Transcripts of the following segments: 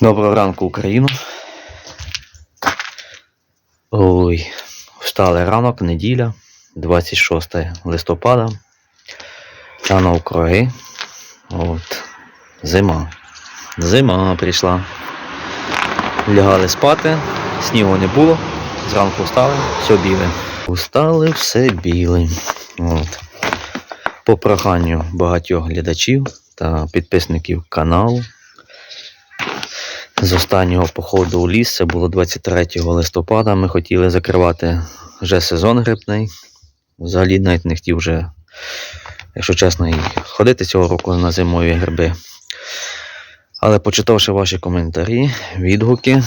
Доброго ранку, Україну. Ой, встали ранок, неділя, 26 листопада. Та навкруги. От. Зима. Зима прийшла. Лягали спати, снігу не було. Зранку встали, все біле. Устали все біле. От. По проханню багатьох глядачів та підписників каналу. З останнього походу у ліс, це було 23 листопада. Ми хотіли закривати вже сезон грибний. Взагалі навіть не хотів вже, якщо чесно, і ходити цього року на зимові гриби. Але почитавши ваші коментарі, відгуки,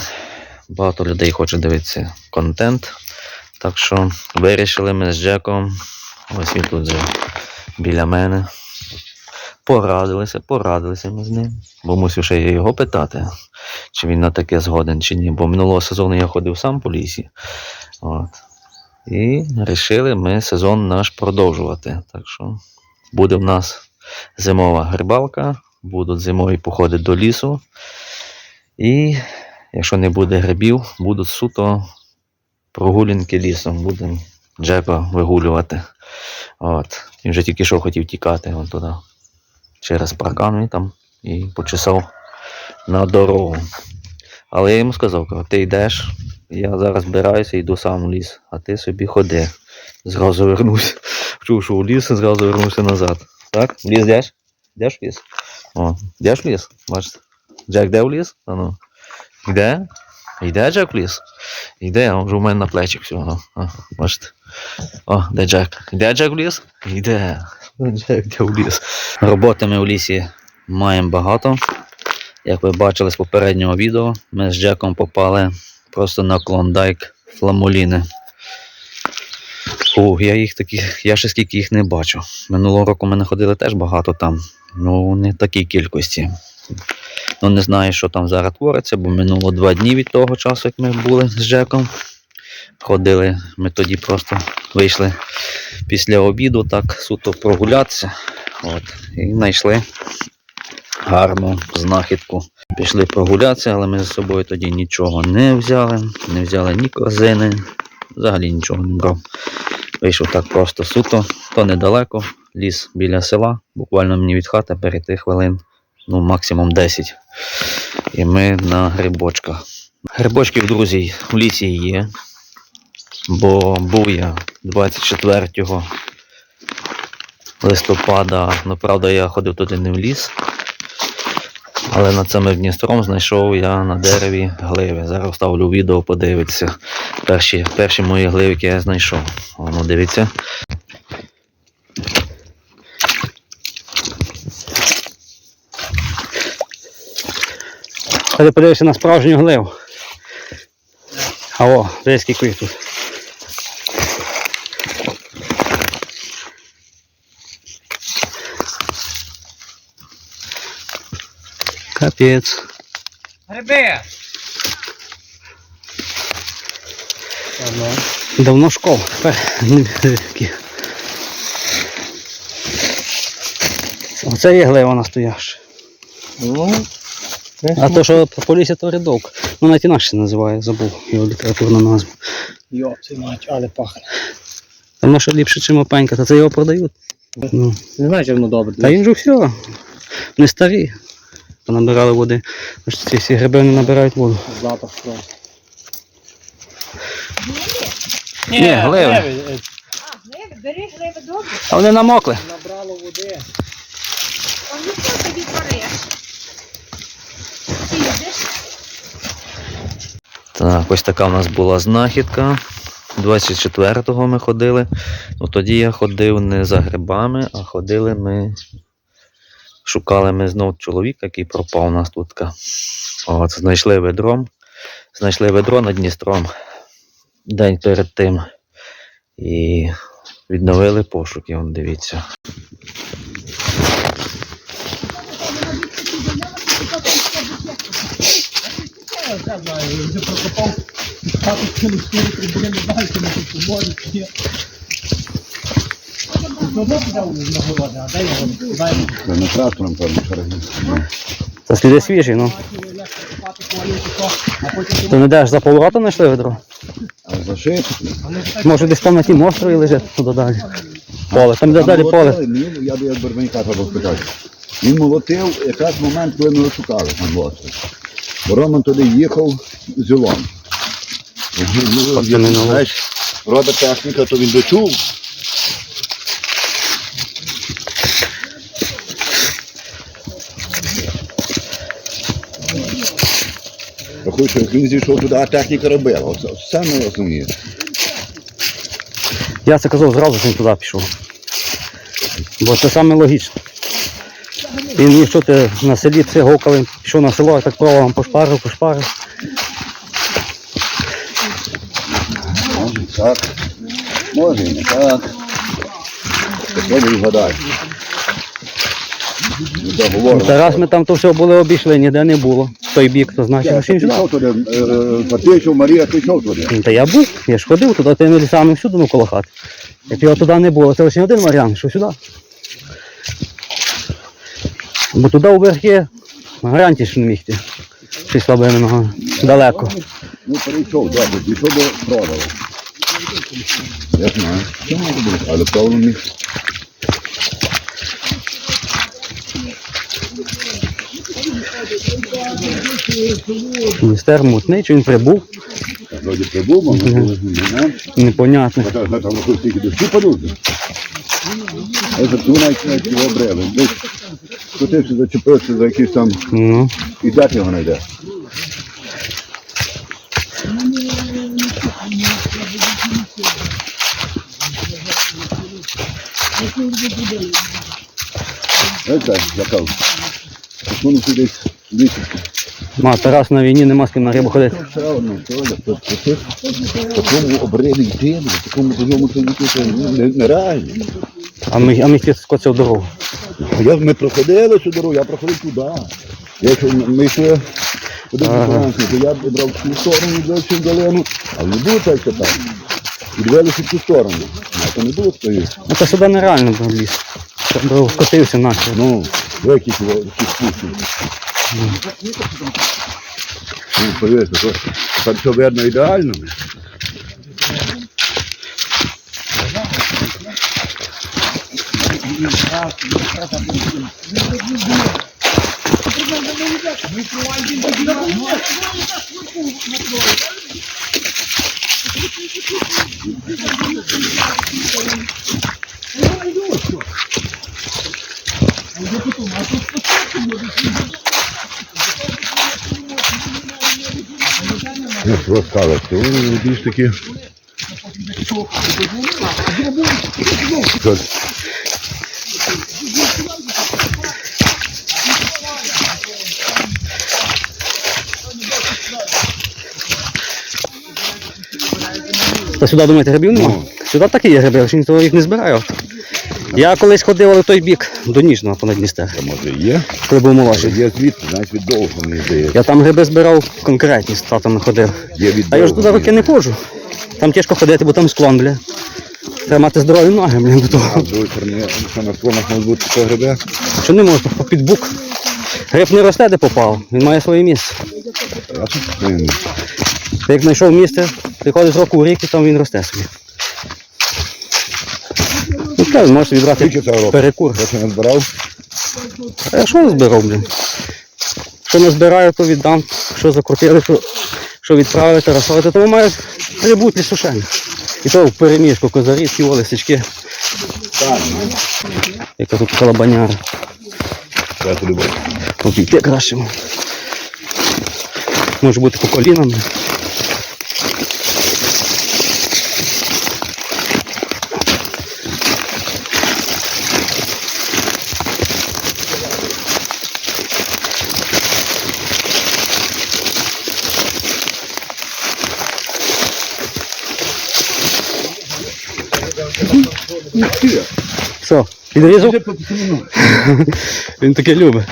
багато людей хоче дивитися контент. Так що вирішили ми з Джеком, ось він тут же біля мене. Порадилися, порадилися ми з ним. Бо мусив ще його питати, чи він на таке згоден, чи ні. Бо минулого сезону я ходив сам по лісі. От. І вирішили ми сезон наш продовжувати. Так що буде в нас зимова грибалка, будуть зимові походи до лісу. І якщо не буде грибів, будуть суто прогулянки лісом. Будемо Джека вигулювати. От. Він вже тільки що хотів тікати вон туди через паркан він там і почесав на дорогу. Але я йому сказав, кажу, ти йдеш, я зараз збираюся, йду сам в ліс, а ти собі ходи. Зразу вернусь. Чув, що в ліс, і зразу вернувся назад. Так? В ліс йдеш? Йдеш в ліс? О, йдеш в ліс? Бачите? Джек де в ліс? А ну. Йде? Йде Джек в ліс? Йде, а вже у мене на плечах всього. Бачите? О, де Джек? Йде Джек в ліс? Йде. Джек йде в ліс. Роботи ми в лісі маємо багато. Як ви бачили з попереднього відео, ми з Джеком попали просто на клондайк фламуліни. Фу, я їх таких, я ще скільки їх не бачу. Минулого року ми знаходили теж багато там. Ну, не такій кількості. Ну, не знаю, що там зараз твориться, бо минуло два дні від того часу, як ми були з Джеком. Ходили, ми тоді просто вийшли після обіду так суто прогулятися. От, і знайшли гарну знахідку. Пішли прогулятися, але ми з собою тоді нічого не взяли. Не взяли ні корзини, взагалі нічого не брав. Вийшов так просто суто, то недалеко, ліс біля села, буквально мені від хати перейти хвилин, ну максимум 10. І ми на грибочках. Грибочків, друзі, в лісі є. Бо був я 24 листопада. Ну, правда, я ходив туди не в ліс. Але над самим Дністром знайшов я на дереві гливи. Зараз ставлю відео, подивитися. Перші, перші мої гливи, які я знайшов. Воно дивіться. А ти подивишся на справжню гливу. А о, дивись, скільки їх тут. Капець. Гриби! Давно школ. Тепер. Оце є глива настояща. Ну, А то, що по лісі, то рядок. Ну навіть інакше називає, забув його літературну назву. йо, це мать, але пахне. Та воно ще ліпше, ніж опенька, то це його продають. Ну. Не знаю, чи воно добре. Та він же все. Не старі. Понабирали води. Ось ці всі гриби не набирають воду. Запах просто. Ні, гливи. А, гливи, бери гливи добре. А вони намокли. Набрало води. Он ну що тобі? Їдеш? Так, ось така в нас була знахідка. 24-го ми ходили. Ну, тоді я ходив не за грибами, а ходили ми. Шукали ми знов чоловіка, який пропав у нас тут. От, знайшли ведром. Знайшли ведро над Дністром день перед тим. І відновили пошуки, вон дивіться. Я вже прокопав. Хату цілу скорі не знаю, чи ми тут поможуть, чи ні. Давно підав на городи, а дай його, дай його. Це не трактором, певно, шараги. Це сліди свіжі, ну. То не де аж за поворотом знайшли ведро? А за шип? Може десь там на тім острові лежить туди далі. Поле, там де далі поле. Я би як Барвенька треба спитати. Він молотив якраз момент, коли ми його шукали там в острові. Бо Роман туди їхав з Ілом. Знаєш, робить техніка, то він дочув. Рахуй, що як він зійшов туди, а техніка робила. Оце все найосновніше. Я це казав зразу, що він туди пішов. Бо це саме логічно. Він міг чути на селі пси гавкали, пішов на село, а так провалом пошпарив, пошпарив. Може так. Може і не так. Попробуй вгадай. Ну, да, говоримо. Та раз ми там то все були обійшли, ніде не було. В той бік, то значить, сюди. пішов туди, е, Марія, ти йшов туди. Ну, Та я був, я ж ходив туди тими лісами всюди навколо хати. Як його туди не було, це лише один варіант, що сюди. Бо туди у верхи гарантії, що не міг. Чи слабими ногами. Далеко. Ну, перейшов, добре, дійшов до продала. Я знаю. Але правильно міг. Містер мутний, чи він прибув, Вроді прибув, мав, коли мене. непонятно. Там стільки дощу падуть. Я за навіть навіть його обрели. Десь скотився, зачепився за якийсь там, Ну, і де ти його знайде. Ось так, закав. Воно десь вісім. Ма, Тарас на війні нема з ким на рибу ходити. Все одно, в такому обрилі йти, в такому дорогому чоловіку, нереально. А ми, а ми в дорогу. Я, ми проходили цю дорогу, я проходив туди. Я ми йшли один Ага. я брав в ту сторону, дивився в долину, але не було так, що там. І дивилися в ту сторону. А то не було стоїть. Ну це сюди нереально був ліс. Скотився наче. Ну, чи спустив. Ну, повірте, там все видно ідеально. Ну, розказав, вони більш такі. Та сюди, думаєте, грибів нема? Ну. Сюди такі є гриби, але ніхто їх не збирає. Я колись ходив але в той бік, до Ніжного понад Дністер, може є. коли був молодший. Є звідси, навіть від довго, мені здається. Я там гриби збирав конкретні, з татом ходив. Є від А я ж туди роки не ходжу. Там тяжко ходити, бо там склон, бля. Треба мати здорові ноги, блін, до А того. з другої сторони, що на склонах можуть бути такі гриби. Що не можна, під бук. Гриб не росте, де попав, він має своє місце. Ти як знайшов місце, приходиш з року в рік і там він росте собі. Ну так, можеш відбрати скільки це років? перекур. Я не збирав. А я що збирав, блін? Що не збираю, то віддам. Що закрутили, то що відправили, то розсолити, тому має прибути сушені. І то в переміжку козарі, сіоли, січки, Так, яка тут колобаняра. я туди був. Обійти краще. Може бути по колінам. блін. Що, підрізав? Він таке любить.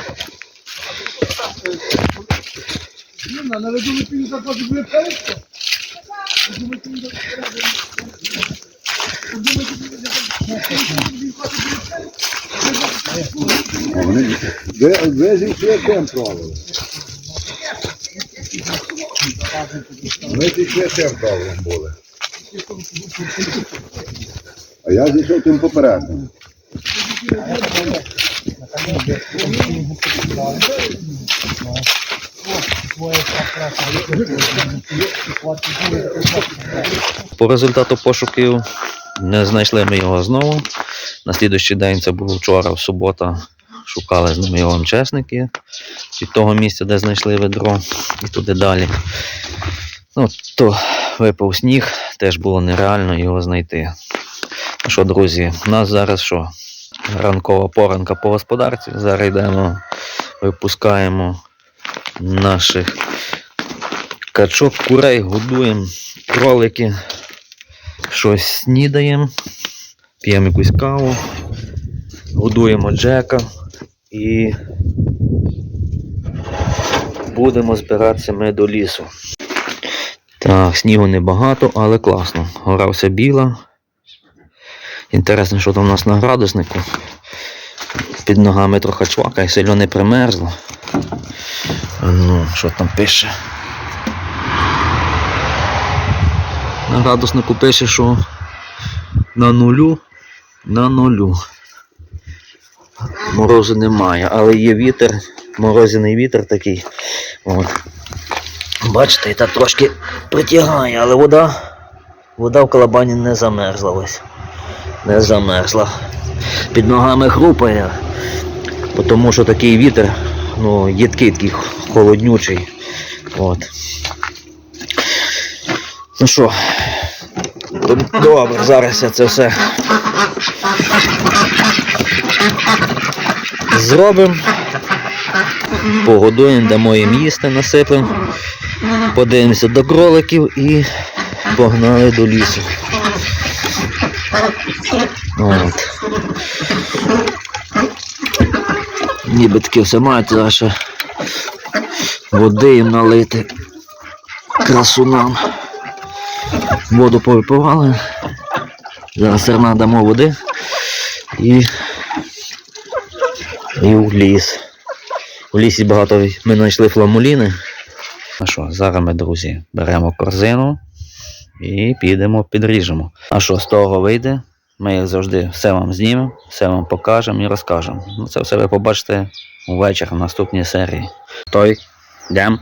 Зійшли правилом. Ми зійшли теж довгим були. А я зійшов тим попередним. По результату пошуків не знайшли ми його знову. На слідуючий день це було вчора, в субота. Шукали з ним його МЧСники від того місця, де знайшли ведро, і туди далі. Ну, то випав сніг, теж було нереально його знайти. Що, друзі, у нас зараз що? Ранкова поранка по господарці. Зараз йдемо, випускаємо наших качок, курей, годуємо, кролики, щось снідаємо, п'ємо якусь каву, годуємо Джека і будемо збиратися ми до лісу. Так, снігу небагато, але класно. Гора вся біла. Інтересно, що там у нас на градуснику. Під ногами трохи чвакає, сильно не примерзло. Ну, що там пише? На градуснику пише, що на нулю, на нулю. Морозу немає, але є вітер, морозяний вітер такий. От. Бачите, і так трошки притягає, але вода, вода в колобані не замерзла ось. Не замерзла. Під ногами хрупає, тому що такий вітер, ну, їдкий такий холоднючий. От. Ну що, добре, зараз я це все зробимо. Погодуємо, дамо їм їсти, насипемо. Подивимося до кроликів і погнали до лісу. От. Ніби таки все мають, зараз ще води їм налити. Красу нам. Воду повипивали. Зараз зерна дамо води і, і в ліс. У лісі багато ми знайшли фламуліни. А що, зараз ми, друзі, беремо корзину і підемо підріжемо. А що з того вийде? Ми як завжди все вам знімемо, все вам покажемо і розкажемо. Ну, це все ви побачите увечері в наступній серії. Той, йдемо.